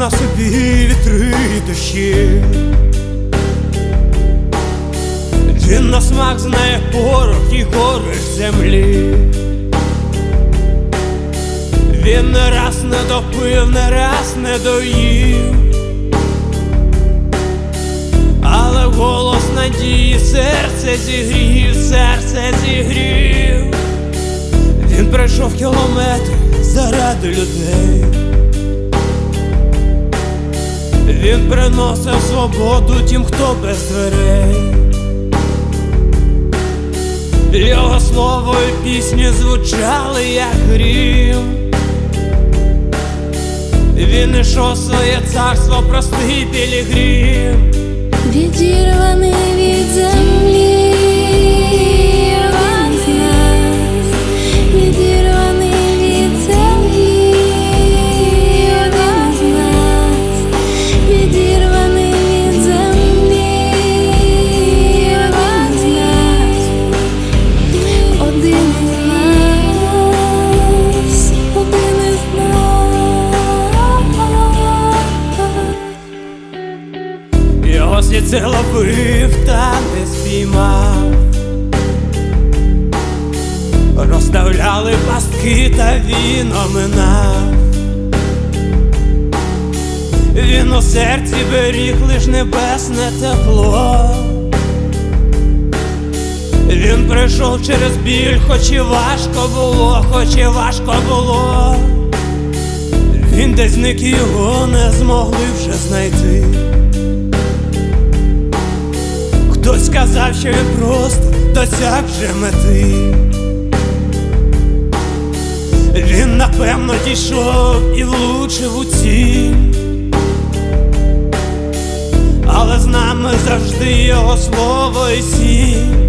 На собі вітри дощі. Він на смак знає порох і гориш землі. Він не раз не допив, не раз не доїв. Але голос надії серце зігрів, серце зігрів. Він пройшов кілометри заради людей. Він приносив свободу тим, хто без дверей. Його слово і пісні звучали, як грім. Він ішов своє царство, простий пілігрім. Відірваний від землі, Його це ловив та не спіймав. Розставляли пастки та він оминав. Він у серці беріг лиш небесне тепло. Він прийшов через біль, хоч і важко було, хоч і важко було. Він десь зник його не змогли вже знайти. Хтось сказав, що він просто досяг вже мети. Він напевно дійшов і влучив у ціль. Але з нами завжди його слово і сіль.